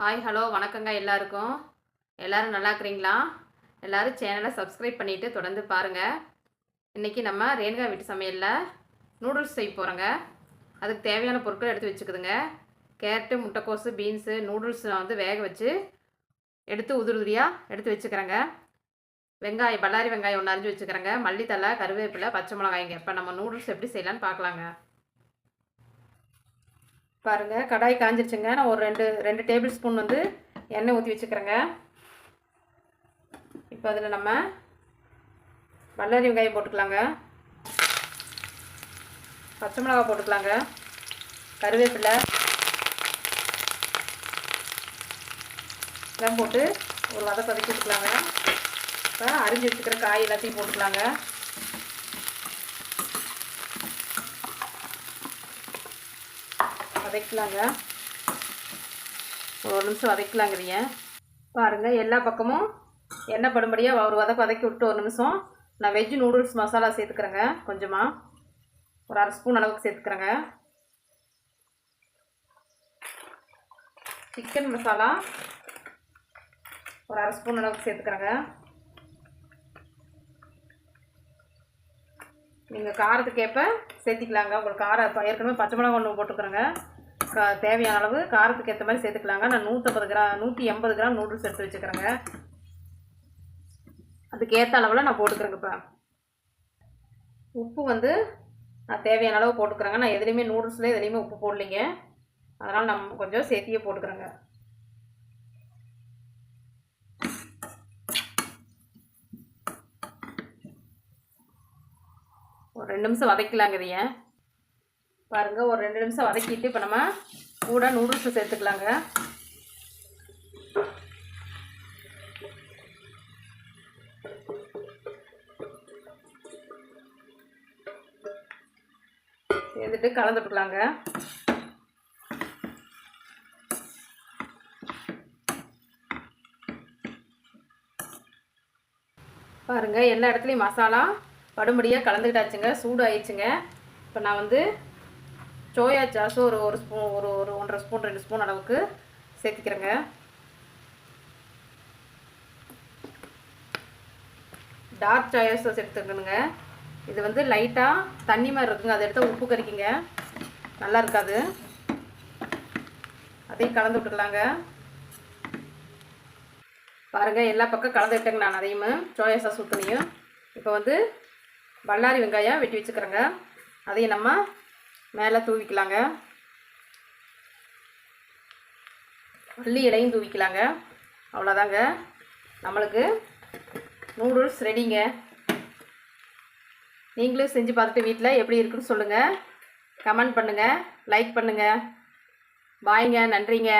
Hi hello வணக்கங்க எல்லாருக்கும். எல்லோரும் நல்லா இருக்கிறீங்களா? எல்லாரும் சேனலை சப்ஸ்கிரைப் பண்ணிவிட்டு தொடர்ந்து பாருங்கள் இன்றைக்கி நம்ம ரேணுகா வீட்டு சமையலில் நூடுல்ஸ் செய்ய போகிறோங்க அதுக்கு தேவையான பொருட்கள் எடுத்து வச்சுக்குதுங்க. கேரட்டு முட்டைக்கோஸு பீன்ஸு நூடுல்ஸ் நான் வந்து வேக வச்சு எடுத்து உதிரி உதிரியாக எடுத்து வச்சுக்கிறேங்க. வெங்காயம் பல்லாரி வெங்காயம் ஒன்று அரிஞ்சு வச்சுக்கிறேங்க. மல்லித்தலை கருவேப்பிலை பச்சை மிளகாய்ங்க. இப்போ நம்ம நூடுல்ஸ் எப்படி செய்யலான்னு பார்க்கலாங்க. பாருங்கள் கடாய் காஞ்சிருச்சுங்க. நான் ஒரு ரெண்டு ரெண்டு டேபிள் ஸ்பூன் வந்து எண்ணெய் ஊற்றி வச்சுக்கிறேங்க. இப்போ அதில் நம்ம பல்லாரி வெங்காயம் போட்டுக்கலாங்க. பச்சை மிளகா போட்டுக்கலாங்க. கருவேப்பிலை இதெல்லாம் போட்டு ஒரு வதை வதக்கி வச்சுக்கலாங்க இப்போ அரிஞ்சு வச்சுக்கிற காய் எல்லாத்தையும் போட்டுக்கலாங்க. வதக்கலாங்க. ஒரு நிமிஷம் வதக்கலாங்கிறீங்க. பாருங்கள் எல்லா பக்கமும் எண்ணெய் படும்படியாக ஒரு வதக்க வதக்கி விட்டு ஒரு நிமிஷம் நான் வெஜ் நூடுல்ஸ் மசாலா சேர்த்துக்கிறேங்க கொஞ்சமாக ஒரு அரை ஸ்பூன் அளவுக்கு சேர்த்துக்கிறேங்க. சிக்கன் மசாலா ஒரு அரை ஸ்பூன் அளவுக்கு சேர்த்துக்கிறேங்க. நீங்கள் காரத்துக்கேற்ப சேர்த்திக்கலாங்க. உங்களுக்கு காரம் ஏற்கனவே பச்சை மிளகா ஒன்று போட்டுக்கிறேங்க. கா தேவையான அளவு காரத்துக்கு ஏற்ற மாதிரி சேர்த்துக்கலாங்க. நான் நூற்றம்பது கிராம் நூற்றி எண்பது கிராம் நூடுல்ஸ் எடுத்து வச்சுக்கிறேங்க. அதுக்கு ஏற்ற அளவில் நான் போட்டுக்கிறேங்க இப்போ. உப்பு வந்து நான் தேவையான அளவு போட்டுக்கிறேங்க. நான் எதுலேயுமே நூடுல்ஸில் எதுலேயுமே உப்பு போடலிங்க. அதனால் நம்ம கொஞ்சம் சேர்த்தியே போட்டுக்கிறேங்க. ஒரு ரெண்டு நிமிஷம் வதக்கலாங்கிறீங்க பாருங்கள் ஒரு ரெண்டு நிமிஷம் வதக்கிட்டு இப்போ நம்ம கூட நூடுல்ஸ் சேர்த்துக்கலாங்க. சேர்த்துட்டு கலந்துட்டுக்கலாங்க பாருங்கள் எல்லா இடத்துலையும் மசாலா படும்படியாக கலந்துக்கிட்டாச்சுங்க சூடு ஆயிடுச்சுங்க இப்போ நான் வந்து சோயா சாஸு ஒரு ஒரு ஸ்பூன் ஒரு ஒரு ஒன்றரை ஸ்பூன் ரெண்டு ஸ்பூன் அளவுக்கு சேர்த்துக்கிறேங்க. டார்க் சோயா சாஸ் எடுத்துக்கணுங்க. இது வந்து லைட்டாக தண்ணி மாதிரி இருக்குங்க. அதை எடுத்து உப்பு கறிக்குங்க நல்லா இருக்காது. அதையும் கலந்து விட்டுக்கலாங்க. பாருங்கள் எல்லா பக்கம் கலந்து விட்டேங்க நான் அதையும். சோயா சாஸ் ஊற்றுனையும் இப்போ வந்து பல்லாரி வெங்காயம் வெட்டி வச்சுக்கிறேங்க. அதையும் நம்ம மேலே தூவிக்கலாங்க. மல்லி இலையும் தூவிக்கலாங்க. அவ்வளோதாங்க நம்மளுக்கு நூடுல்ஸ் ரெடிங்க நீங்களும் செஞ்சு பார்த்துட்டு வீட்டில் எப்படி இருக்குன்னு சொல்லுங்கள் கமெண்ட் பண்ணுங்கள் லைக் பண்ணுங்கள் பாய்ங்க நன்றிங்க.